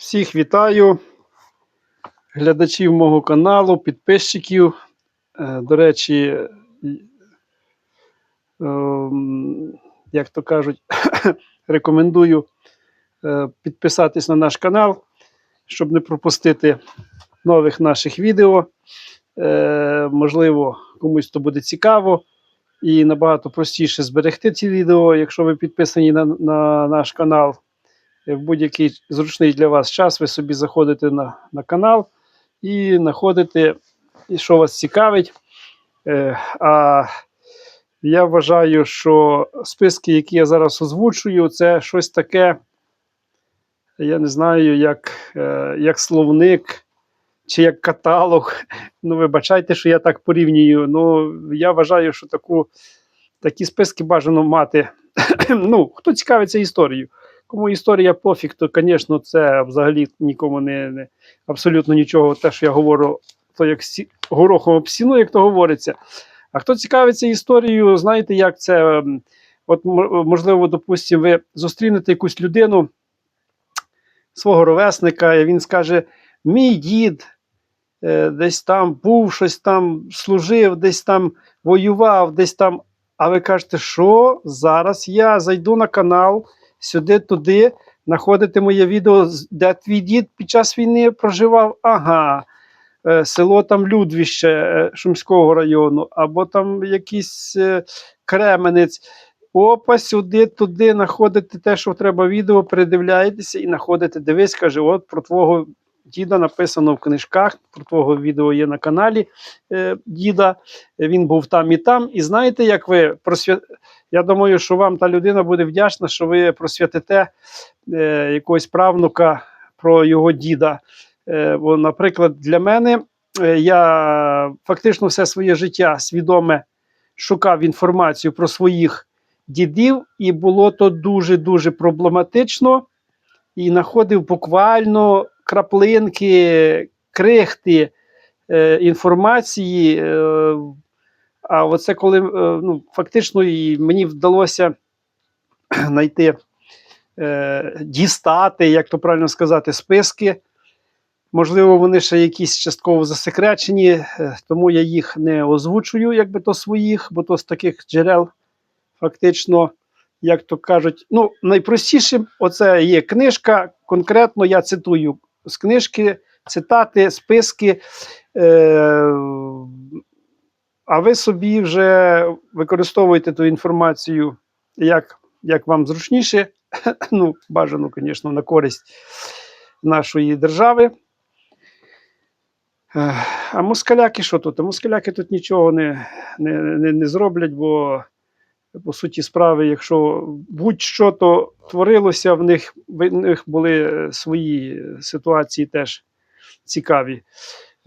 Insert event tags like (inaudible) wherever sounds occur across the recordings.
Всіх вітаю, глядачів мого каналу, підписчиків. Е, До речі, ем, як то кажуть, (coughs) рекомендую е, підписатись на наш канал, щоб не пропустити нових наших відео. Е, Можливо, комусь то буде цікаво і набагато простіше зберегти ці відео, якщо ви підписані на, на наш канал. Е, В будь-який зручний для вас час ви собі заходите на, на канал і знаходите, що вас цікавить. Е, а я вважаю, що списки, які я зараз озвучую, це щось таке, я не знаю, як, е, як словник чи як каталог. (laughs) Ну, вибачайте, що я так порівнюю. Ну, я вважаю, що таку, такі списки бажано мати. (clears throat) ну, хто цікавиться історією. Кому історія пофіг, то, звісно, це взагалі нікому не, не абсолютно нічого. Те, що я говорю, то як сі, горохом об стіну, як то говориться. А хто цікавиться історією, знаєте, як це? От, можливо, допустимо, ви зустрінете якусь людину, свого ровесника, і він скаже: Мій дід е, десь там був, щось там служив, десь там воював, десь там. А ви кажете, що зараз я зайду на канал сюди, туди, знаходите моє відео, де твій дід під час війни проживав. Ага. е, Село там Людвіще е, Шумського району, або там якийсь е, Кременець. Опа, сюди, туди знаходите те, що треба відео, передивляєтеся і знаходите. Дивись, каже, от про твого діда написано в книжках, про твого відео є на каналі е, діда. Він був там і там. І знаєте, як ви просвя... Я думаю, що вам та людина буде вдячна, що ви просвятите е, якогось правнука про його діда. Е, бо, наприклад, для мене е, я фактично все своє життя свідоме шукав інформацію про своїх дідів, і було то дуже-дуже проблематично. І знаходив буквально краплинки, крихти е, інформації. Е, а оце коли е, ну, фактично і мені вдалося (clears throat) знайти, е, дістати, як то правильно сказати, списки. Можливо, вони ще якісь частково засекречені, е, тому я їх не озвучую, якби то своїх, бо то з таких джерел фактично, як то кажуть, ну, найпростішим оце є книжка. Конкретно я цитую з книжки, цитати, списки. Е- а ви собі вже використовуєте ту інформацію, як, як вам зручніше. (clears throat) Ну, бажано, звісно, на користь нашої держави. Е, А москаляки що тут? А москаляки тут нічого не, не, не, не зроблять, бо по суті справи, якщо будь-що то творилося, в них, в них були свої ситуації теж цікаві.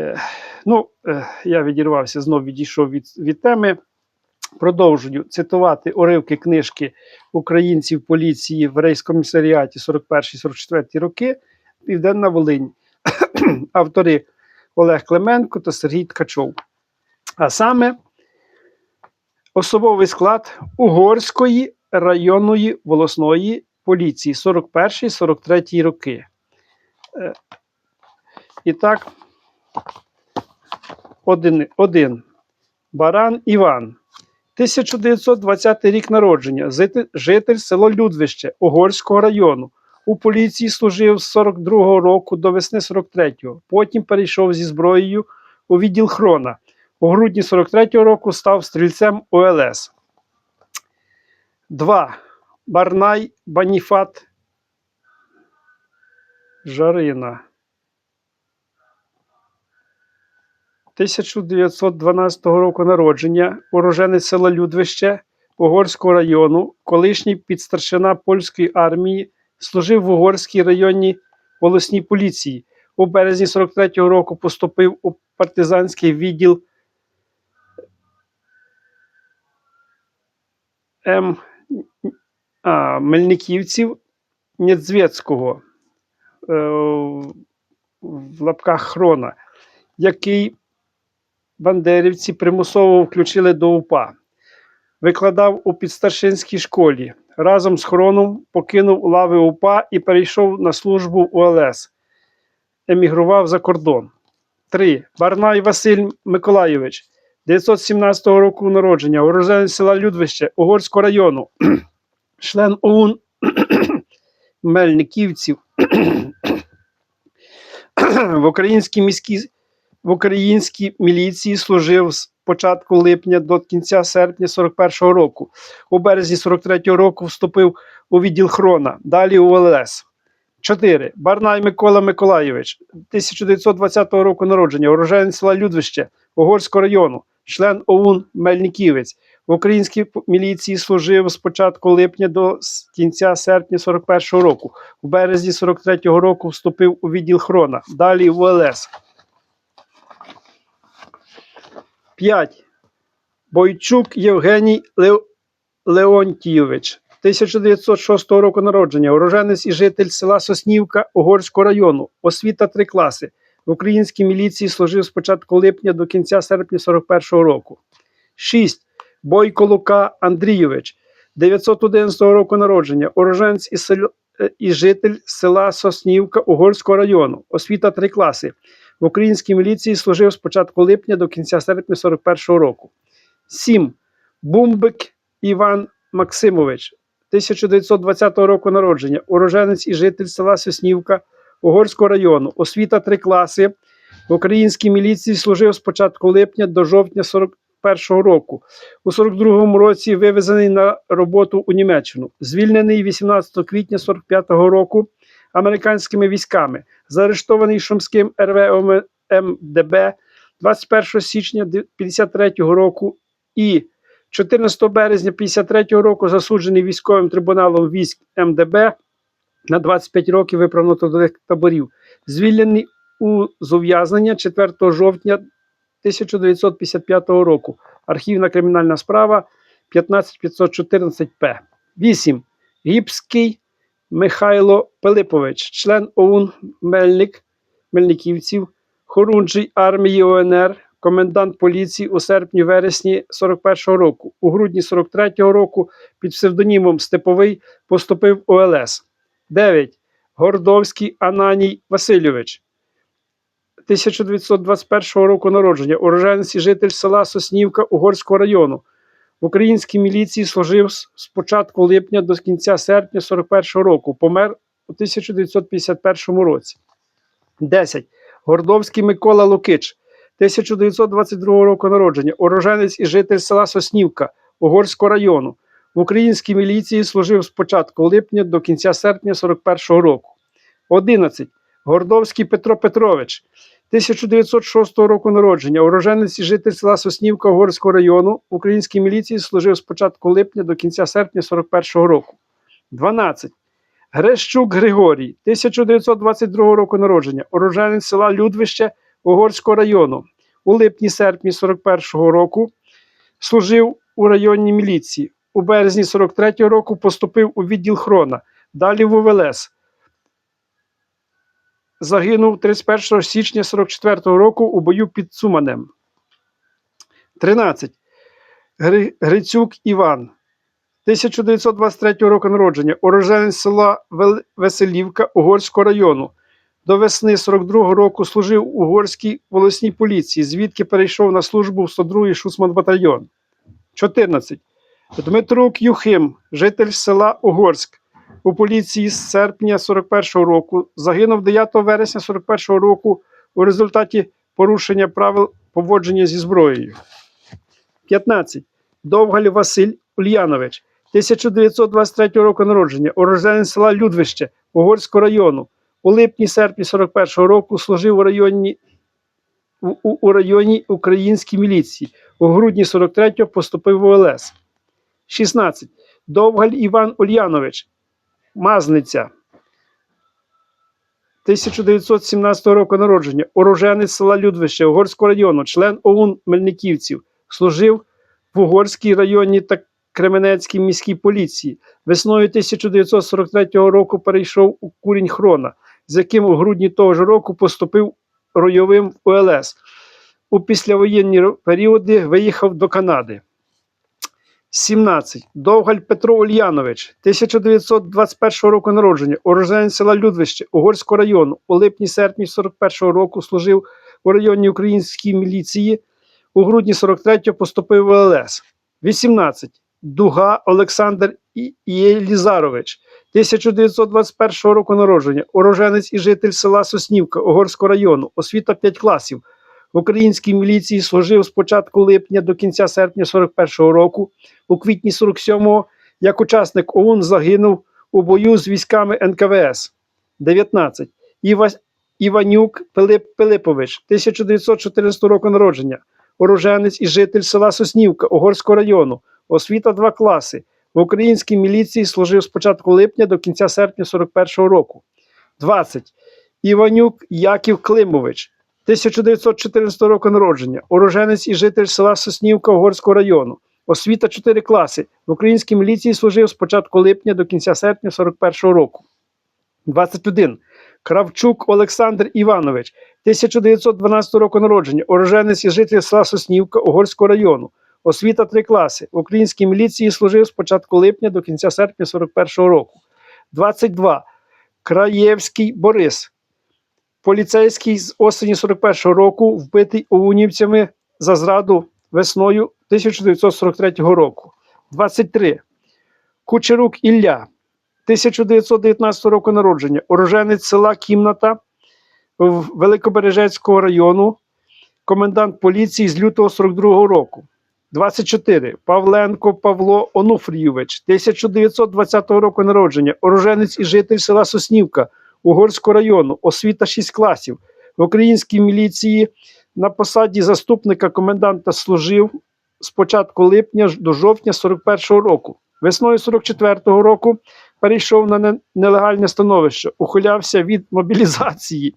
Е, Ну, е, я відірвався, знов відійшов від, від теми. Продовжую цитувати уривки книжки українців поліції в рейскомісаріаті 41-44 роки Південна Волинь. (coughs) Автори Олег Клименко та Сергій Ткачов. А саме особовий склад Угорської районної волосної поліції 41-43 роки. Е, І так, один, один. Баран Іван. 1920 рік народження. Житель село Людвище Угорського району. У поліції служив з 42-го року до весни 43-го. Потім перейшов зі зброєю у відділ Хрона. У грудні 43-го року став стрільцем ОЛС. 2. Барнай Баніфат Жарина. 1912 року народження, уроженець села Людвище Угорського району, колишній підстаршина польської армії, служив в Угорській районній волосній поліції. У березні 43-го року поступив у партизанський відділ М. А, Мельниківців Недзвецького е, в лапках Хрона, який бандерівці примусово включили до УПА. Викладав у підстаршинській школі. Разом з Хроном покинув лави УПА і перейшов на службу в УЛС. емігрував за кордон. 3. Барнай Василь Миколайович, 917 року народження, уроженець села Людвище Угорського району, (clears throat) член ОУН (clears throat) Мельниківців (clears throat) в українській міській в українській міліції служив з початку липня до кінця серпня 41-го року. У березні 43-го року вступив у відділ Хрона, далі у ЛС. 4. Барнай Микола Миколайович, 1920 року народження, уроженець села Людвище Угорського району, член ОУН Мельниківець. В українській міліції служив з початку липня до кінця серпня 41-го року. У березні 43-го року вступив у відділ Хрона, далі в ЛС. 5. Бойчук Євгеній Лео... Леонтійович, 1906 року народження, уроженець і житель села Соснівка Угорського району, освіта 3 класи. В українській міліції служив з початку липня до кінця серпня 41-го року. 6. Бойко Лука Андрійович, 911 року народження, уроженець і, сел... е, і житель села Соснівка Угорського району, освіта 3 класи. В українській міліції служив з початку липня до кінця серпня 41-го року. 7. Бумбик Іван Максимович, 1920 року народження, уроженець і житель села Соснівка Угорського району, освіта 3 класи. В українській міліції служив з початку липня до жовтня 41-го року. У 42-му році вивезений на роботу у Німеччину. Звільнений 18 квітня 45 року американськими військами. Заарештований Шумським РВ МДБ 21 січня 53 року і 14 березня 53 року засуджений військовим трибуналом військ МДБ на 25 років виправно трудових таборів. Звільнений у з ув'язнення 4 жовтня 1955 року. Архівна кримінальна справа 15514П. 8. Гіпський Михайло Пилипович, член ОУН Мельник Мельниківців, хорунжий армії ОНР, комендант поліції у серпні-вересні 41-го року. У грудні 43-го року під псевдонімом Степовий поступив у ЛС. 9. Гордовський Ананій Васильович. 1921 року народження, уроженець і житель села Соснівка Угорського району. В українській міліції служив з початку липня до кінця серпня 41-го року. Помер у 1951 році. 10. Гордовський Микола Лукич, 1922 року народження, уроженець і житель села Соснівка Угорського району. В українській міліції служив з початку липня до кінця серпня 41-го року. 11. Гордовський Петро Петрович, 1906 року народження, уроженець і житель села Соснівка Угорського району. Українській міліції служив з початку липня до кінця серпня 41-го року. 12. Грещук Григорій, 1922 року народження, уроженець села Людвище Угорського району. У липні-серпні 41-го року служив у районній міліції. У березні 43-го року поступив у відділ Хрона, далі в УВЛС. Загинув 31 січня 44 року у бою під Цуманем. 13. Гри- Грицюк Іван, 1923 року народження, уроженець села Веселівка Угорського району. До весни 42 року служив у Угорській волосній поліції, звідки перейшов на службу в 102-й Шуцман батальйон. 14. Дмитрук Юхим, житель села Угорськ. У поліції з серпня 41-го року загинув 9 вересня 41-го року у результаті порушення правил поводження зі зброєю. 15. Довгаль Василь Ульянович, 1923 року народження, уроженець села Людвище Угорського району. У липні-серпні 41 року служив у районі, у, у районі українській міліції. У грудні 43-го поступив в ОЛС. 16. Довгаль Іван Ульянович, Мазниця. 1917 року народження, уроженець села Людвище Угорського району, член ОУН Мельниківців, служив в Угорській районній та Кременецькій міській поліції. Весною 1943 року перейшов у курінь Хрона, з яким у грудні того ж року поступив ройовим в УЛС. У післявоєнні періоди виїхав до Канади. 17. Довгаль Петро Ульянович, 1921 року народження, уроженець села Людвище Угорського району. У липні-серпні 41-го року служив у районній українській міліції. У грудні 43-го поступив в ЛС. 18. Дуга Олександр Єлізарович, 1921 року народження, уроженець і житель села Соснівка Угорського району, освіта 5 класів. В українській міліції служив з початку липня до кінця серпня 41-го року. У квітні 47-го як учасник ОУН загинув у бою з військами НКВС. 19. Іва... Іванюк Пилип Пилипович, 1914 року народження, уроженець і житель села Соснівка Угорського району, освіта 2 класи. В українській міліції служив з початку липня до кінця серпня 41-го року. 20. Іванюк Яків Климович, 1914 року народження, уроженець і житель села Соснівка Угорського району. Освіта 4 класи. В українській міліції служив з початку липня до кінця серпня 41 року. 21. Кравчук Олександр Іванович, 1912 року народження, уроженець і житель села Соснівка Угорського району. Освіта 3 класи. В українській міліції служив з початку липня до кінця серпня 41 року. 22. Краєвський Борис, поліцейський з осені 41-го року, вбитий оунівцями за зраду весною 1943 року. 23. Кучерук Ілля, 1919 року народження, уроженець села Кімната Великобережецького району, комендант поліції з лютого 42-го року. 24. Павленко Павло Онуфрійович, 1920 року народження, уроженець і житель села Соснівка Угорського району, освіта 6 класів. В українській міліції на посаді заступника коменданта служив з початку липня до жовтня 41-го року. Весною 44-го року перейшов на нелегальне становище, ухилявся від мобілізації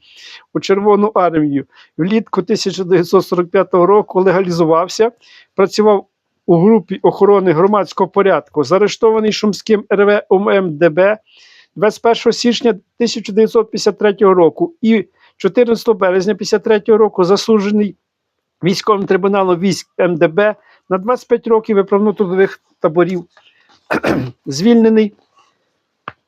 у Червону армію. Влітку 1945 року легалізувався, працював у групі охорони громадського порядку, заарештований Шумським РВ УМДБ 21 січня 1953 року і 14 березня 1953 року засуджений військовим трибуналом військ МДБ на 25 років виправно-трудових таборів, (clears throat) звільнений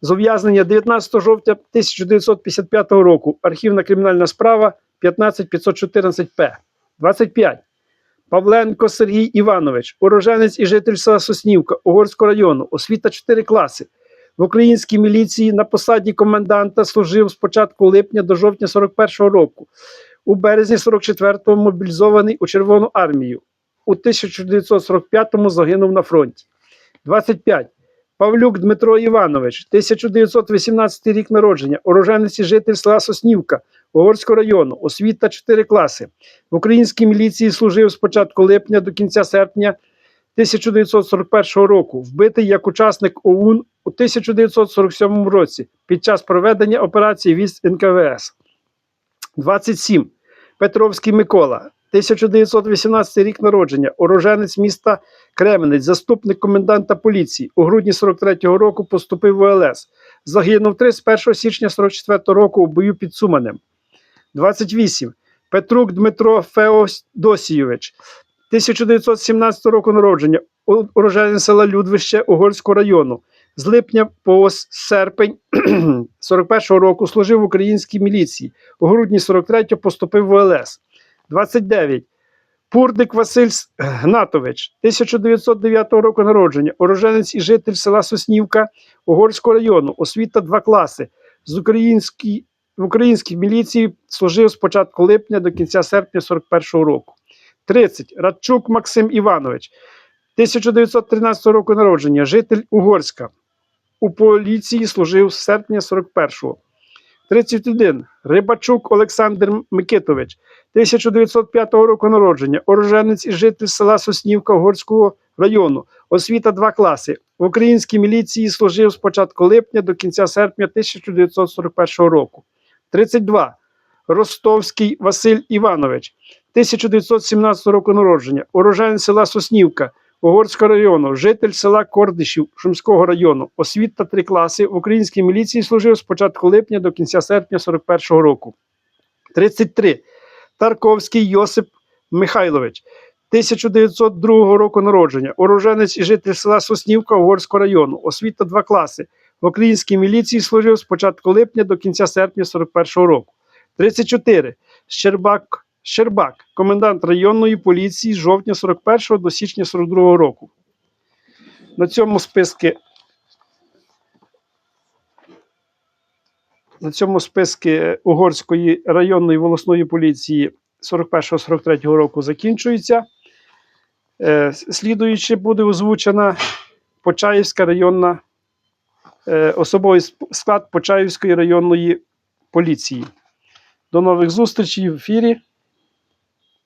з ув'язнення 19 жовтня 1955 року. Архівна кримінальна справа 15514П. 25. Павленко Сергій Іванович, уроженець і житель села Соснівка Угорського району, освіта 4 класи. В українській міліції на посаді коменданта служив з початку липня до жовтня 41-го року. У березні 44-го мобілізований у Червону армію. У 1945-му загинув на фронті. 25. Павлюк Дмитро Іванович, 1918 рік народження, уроженець і житель села Соснівка Угорського району, освіта 4 класи. В українській міліції служив з початку липня до кінця серпня 1941 року, вбитий як учасник ОУН у 1947 році під час проведення операції військ НКВС. 27. Петровський Микола, 1918 рік народження, уроженець міста Кременець, заступник коменданта поліції. У грудні 43-го року поступив в ОЛС. Загинув 31 січня 44 року у бою під Суманем. 28. Петрук Дмитро Феодосійович, 1917 року народження, уроженець села Людвище Угорського району. З липня по серпень (clears throat) 41-го року служив в українській міліції. У грудні 43-го поступив в ОЛС. 29. Пурдик Василь Гнатович, 1909 року народження, уроженець і житель села Соснівка Угорського району, освіта 2 класи. З українській, в українській міліції служив з початку липня до кінця серпня 41-го року. 30. Радчук Максим Іванович, 1913 року народження, житель Угорська. У поліції служив з серпня 41-го. 31. Рибачук Олександр Микитович, 1905 року народження, уроженець і житель села Соснівка Угорського району, освіта 2 класи. В українській міліції служив з початку липня до кінця серпня 1941 року. 32. Ростовський Василь Іванович, 1917 року народження, уроженець села Соснівка Угорського району, житель села Кордишів Шумського району, освіта 3 класи. В українській міліції служив з початку липня до кінця серпня 41-го року. 33. Тарковський Йосип Михайлович, 1902 року народження, уроженець і житель села Соснівка Угорського району, освіта 2 класи. В українській міліції служив з початку липня до кінця серпня 41 року. 34. Щербак, Щербак, комендант районної поліції з жовтня 41 до січня 42 року. На цьому списку на цьому списку Угорської районної волосної поліції 41-43 року закінчується. Е, Слідуючи буде озвучена Почаївська районна е, особовий склад Почаївської районної поліції. До нових зустрічей в ефірі.